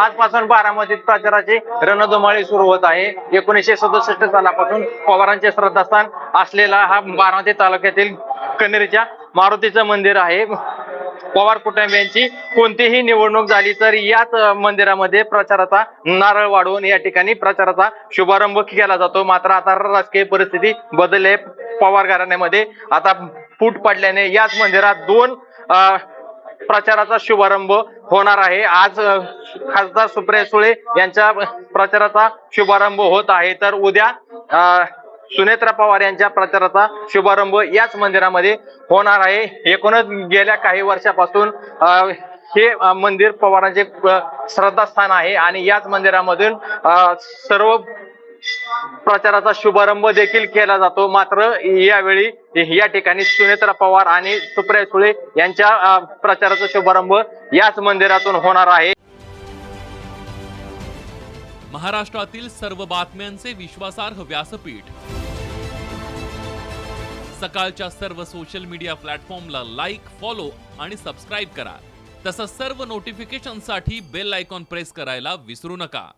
आजपासून बारामतीत प्रचाराची रणधुमाळी सुरू होत आहे. एकोणीसशे सदुसष्ट सालापासून पवारांचे श्रद्धास्थान असलेला हा बारामती तालुक्यातील कनेरीच्या मारुतीचं मंदिर आहे. पवार कुटुंबियांची कोणतीही निवडणूक झाली तर याच मंदिरामध्ये प्रचाराचा नारळ वाढवून या ठिकाणी प्रचाराचा शुभारंभ केला जातो. मात्र आता राजकीय परिस्थिती बदलली आहे. पवार घराण्यामध्ये. आता फूट पडल्याने याच मंदिरात दोन प्रचाराचा शुभारंभ होणार आहे. आज खासदार सुप्रिया सुळे यांच्या प्रचाराचा शुभारंभ होत आहे. तर उद्या सुनेत्रा पवार यांच्या प्रचाराचा शुभारंभ याच मंदिरामध्ये होणार आहे. एकूणच गेल्या काही वर्षापासून हे मंदिर पवारांचे श्रद्धास्थान आहे. आणि याच मंदिरामधून सर्व प्रचाराचा शुभारंभ देखील केला जातो. मात्र यावेळी या ठिकाणी सुनेत्रा पवार आणि सुप्रिया सुळे यांच्या प्रचाराचा शुभारंभ याच मंदिरातून होणार आहे. महाराष्ट्रातील सर्व बातम्यांचे विश्वासार्ह व्यासपीठ. सकाळच्या सर्व सोशल मीडिया प्लॅटफॉर्मला लाईक फॉलो आणि सबस्क्राईब करा. तसंच सर्व नोटिफिकेशनसाठी बेल आयकॉन प्रेस करायला विसरू नका.